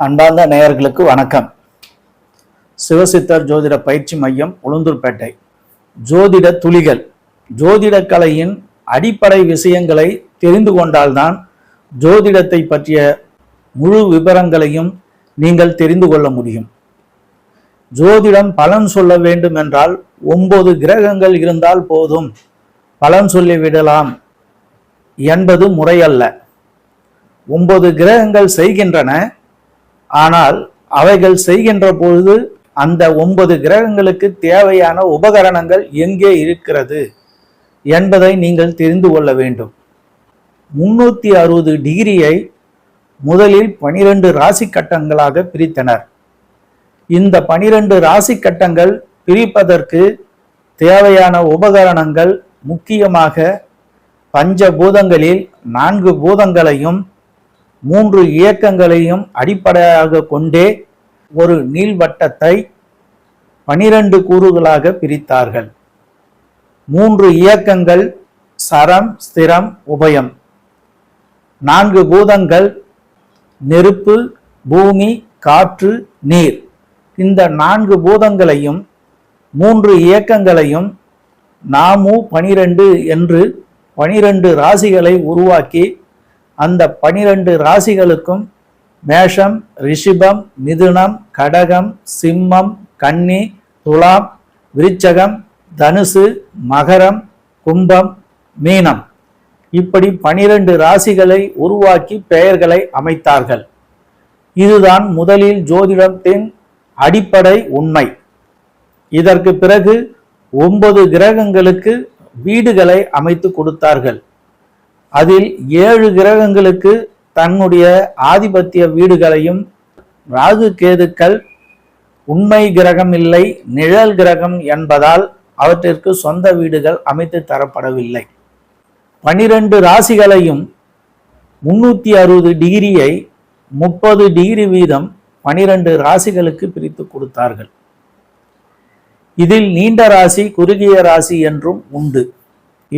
அன்பார்ந்த நேயர்களுக்கு வணக்கம். சிவசித்தர் ஜோதிட பயிற்சி மையம் உளுந்தூர்பேட்டை. ஜோதிட துளிகள் ஜோதிட கலையின் அடிப்படை விஷயங்களை தெரிந்து கொண்டால்தான் ஜோதிடத்தை பற்றிய முழு விவரங்களையும் நீங்கள் தெரிந்து கொள்ள முடியும். ஜோதிடம் பலன் சொல்ல வேண்டும் என்றால் ஒன்பது கிரகங்கள் இருந்தால் போதும். பலன் சொல்லிவிடலாம் என்பது முறையல்ல. ஒன்பது கிரகங்கள் செய்கின்றன ஆனால் அவைகள் செய்கின்ற பொழுது அந்த ஒன்பது கிரகங்களுக்கு தேவையான உபகரணங்கள் எங்கே இருக்கிறது என்பதை நீங்கள் தெரிந்து கொள்ள வேண்டும். முன்னூத்தி அறுபது டிகிரியை முதலில் பனிரெண்டு ராசி கட்டங்களாக பிரித்தனர். இந்த பனிரெண்டு ராசி கட்டங்கள் பிரிப்பதற்கு தேவையான உபகரணங்கள் முக்கியமாக பஞ்சபூதங்களில் நான்கு பூதங்களையும் மூன்று இயக்கங்களையும் அடிப்படையாக கொண்டே ஒரு நீள்வட்டத்தை பனிரெண்டு கூறுகளாக பிரித்தார்கள். மூன்று இயக்கங்கள் சரம் ஸ்திரம் உபயம். நான்கு பூதங்கள் நெருப்பு பூமி காற்று நீர். இந்த நான்கு பூதங்களையும் மூன்று இயக்கங்களையும் நாமு பனிரெண்டு என்று பனிரெண்டு ராசிகளை உருவாக்கி அந்த பனிரெண்டு ராசிகளுக்கும் மேஷம் ரிஷிபம் மிதுனம் கடகம் சிம்மம் கன்னி துலாம் விருச்சகம் தனுசு மகரம் கும்பம் மீனம். இப்படி பனிரெண்டு ராசிகளை உருவாக்கி பெயர்களை அமைத்தார்கள். இதுதான் முதலில் ஜோதிடத்தின் அடிப்படை உண்மை. இதற்கு பிறகு ஒன்பது கிரகங்களுக்கு வீடுகளை அமைத்து கொடுத்தார்கள். அதில் ஏழு கிரகங்களுக்கு தன்னுடைய ஆதிபத்திய வீடுகளையும் ராகு கேதுக்கள் உண்மை கிரகம் இல்லை நிழல் கிரகம் என்பதால் அவற்றிற்கு சொந்த வீடுகள் அமைத்து தரப்படவில்லை. பனிரெண்டு ராசிகளையும் முன்னூத்தி அறுபது டிகிரியை முப்பது டிகிரி வீதம் பனிரெண்டு ராசிகளுக்கு பிரித்து கொடுத்தார்கள். இதில் நீண்ட ராசி குறுகிய ராசி என்றும் உண்டு.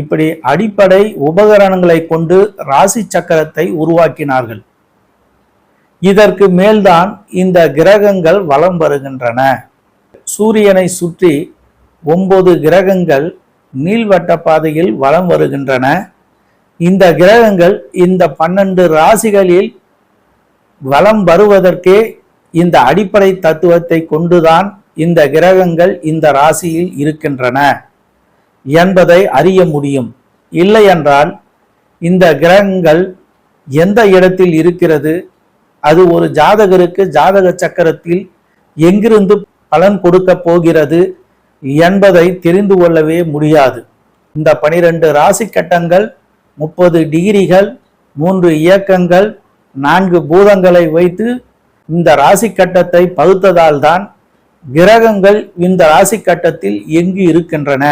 இப்படி அடிப்படை உபகரணங்களை கொண்டு ராசி சக்கரத்தை உருவாக்கினார்கள். இதற்கு மேல்தான் இந்த கிரகங்கள் வலம் வருகின்றன. சூரியனை சுற்றி ஒன்பது கிரகங்கள் நீள்வட்ட பாதையில் வலம் வருகின்றன. இந்த கிரகங்கள் இந்த பன்னெண்டு ராசிகளில் வலம் வருவதற்கே இந்த அடிப்படை தத்துவத்தை கொண்டுதான் இந்த கிரகங்கள் இந்த ராசியில் இருக்கின்றன. என்பதை அறிய முடியும். இல்லையென்றால் இந்த கிரகங்கள் எந்த இடத்தில் இருக்கிறது? அது ஒரு ஜாதகருக்கு ஜாதக சக்கரத்தில் எங்கிருந்து பலன் கொடுக்க போகிறது என்பதை தெரிந்து கொள்ளவே முடியாது. இந்த பனிரெண்டு ராசி கட்டங்கள் முப்பது டிகிரிகள் மூன்று இயக்கங்கள் நான்கு பூதங்களை வைத்து இந்த ராசி கட்டத்தை பகுத்ததால் தான் கிரகங்கள் இந்த ராசி கட்டத்தில் எங்கு இருக்கின்றன?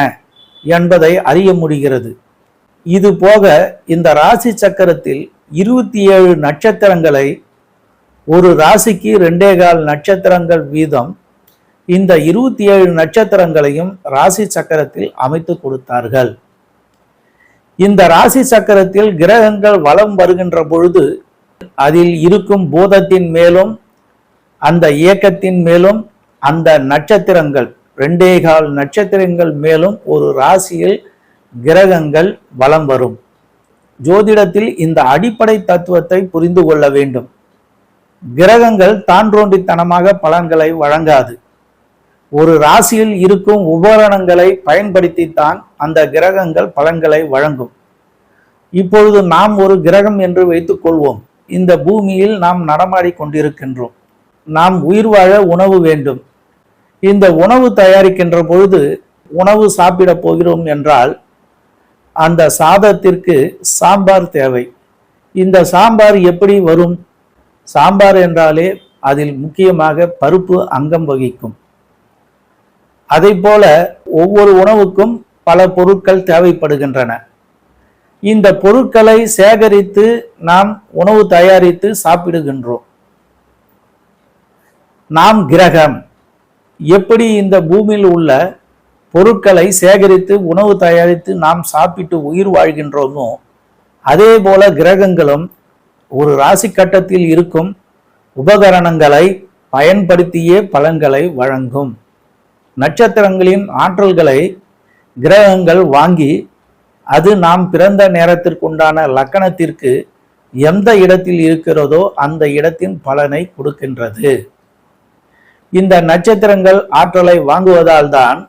என்பதை அறிய முடிகிறது. இது போக இந்த ராசி சக்கரத்தில் இருபத்தி ஏழு நட்சத்திரங்களை ஒரு ராசிக்கு ரெண்டே கால் நட்சத்திரங்கள் வீதம் இந்த இருபத்தி ஏழு நட்சத்திரங்களையும் ராசி சக்கரத்தில் அமைத்து கொடுத்தார்கள். இந்த ராசி சக்கரத்தில் கிரகங்கள் வலம் வருகின்ற பொழுது அதில் இருக்கும் பூதத்தின் மேலும் அந்த இயக்கத்தின் மேலும் அந்த நட்சத்திரங்கள் ரெண்டே கால் நட்சத்திரங்கள் மேலும் ஒரு ராசியில் கிரகங்கள் வலம் வரும். ஜோதிடத்தில் இந்த அடிப்படை தத்துவத்தை புரிந்து கொள்ள வேண்டும். கிரகங்கள் தான்றோண்டித்தனமாக பலன்களை வழங்காது. ஒரு ராசியில் இருக்கும் உபகரணங்களை பயன்படுத்தித்தான் அந்த கிரகங்கள் பலன்களை வழங்கும். இப்பொழுது நாம் ஒரு கிரகம் என்று வைத்துக் கொள்வோம். இந்த பூமியில் நாம் நடமாடி கொண்டிருக்கின்றோம். நாம் உயிர் வாழ உணவு வேண்டும். இந்த உணவு தயாரிக்கின்ற பொழுது உணவு சாப்பிட போகிறோம் என்றால் அந்த சாதத்திற்கு சாம்பார் தேவை. இந்த சாம்பார் எப்படி வரும்? சாம்பார் என்றாலே அதில் முக்கியமாக பருப்பு அங்கம் வகிக்கும். அதை போல ஒவ்வொரு உணவுக்கும் பல பொருட்கள் தேவைப்படுகின்றன. இந்த பொருட்களை சேகரித்து நாம் உணவு தயாரித்து சாப்பிடுகின்றோம். நாம் கிரகம். எப்படி இந்த பூமியில் உள்ள பொருட்களை சேகரித்து உணவு தயாரித்து நாம் சாப்பிட்டு உயிர் வாழ்கின்றோமோ அதே போல கிரகங்களும் ஒரு ராசி கட்டத்தில் இருக்கும் உபகரணங்களை பயன்படுத்தியே பலன்களை வழங்கும். நட்சத்திரங்களின் ஆற்றல்களை கிரகங்கள் வாங்கி அது நாம் பிறந்த நேரத்திற்குண்டான லக்கணத்திற்கு எந்த இடத்தில் இருக்கிறதோ அந்த இடத்தின் பலனை கொடுக்கின்றது. இந்த நட்சத்திரங்கள் ஆற்றலை வாங்குவதால் தான்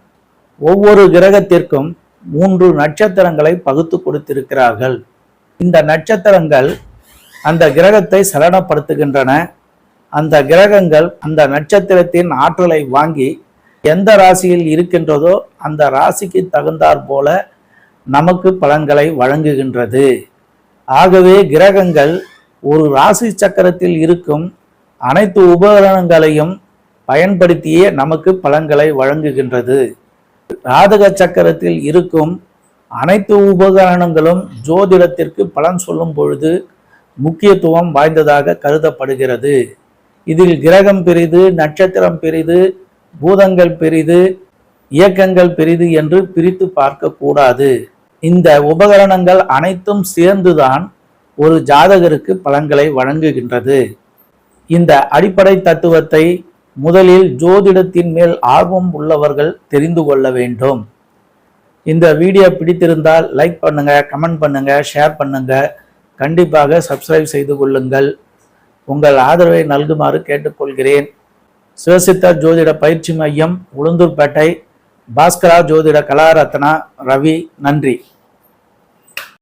ஒவ்வொரு கிரகத்திற்கும் மூன்று நட்சத்திரங்களை பகுத்து கொடுத்திருக்கிறார்கள். இந்த நட்சத்திரங்கள் அந்த கிரகத்தை சலனப்படுத்துகின்றன. அந்த கிரகங்கள் அந்த நட்சத்திரத்தின் ஆற்றலை வாங்கி எந்த ராசியில் இருக்கின்றதோ அந்த ராசிக்கு தகுந்தாற் போல நமக்கு பலன்களை வழங்குகின்றது. ஆகவே கிரகங்கள் ஒரு ராசி சக்கரத்தில் இருக்கும் அனைத்து உபகரணங்களையும் பயன்படுத்தியே நமக்கு பலன்களை வழங்குகின்றது. ராதக சக்கரத்தில் இருக்கும் அனைத்து உபகரணங்களும் ஜோதிடத்திற்கு பலன் சொல்லும் பொழுது முக்கியத்துவம் வாய்ந்ததாக கருதப்படுகிறது. இதில் கிரகம் பெரிது நட்சத்திரம் பெரிது பூதங்கள் பெரிது இயக்கங்கள் பெரிது என்று பிரித்து பார்க்கக்கூடாது. இந்த உபகரணங்கள் அனைத்தும் சேர்ந்துதான் ஒரு ஜாதகருக்கு பலன்களை வழங்குகின்றது. இந்த அடிப்படை தத்துவத்தை முதலில் ஜோதிடத்தின் மேல் ஆர்வம் உள்ளவர்கள் தெரிந்து கொள்ள வேண்டும். இந்த வீடியோ பிடித்திருந்தால் லைக் பண்ணுங்க கமெண்ட் பண்ணுங்க ஷேர் பண்ணுங்க. கண்டிப்பாக சப்ஸ்கிரைப் செய்து கொள்ளுங்கள். உங்கள் ஆதரவை நல்குமாறு கேட்டுக்கொள்கிறேன். சிவசித்தர் ஜோதிட பயிற்சி மையம் உளுந்தூர்பேட்டை. பாஸ்கரா ஜோதிட கலாரத்னா ரவி நன்றி.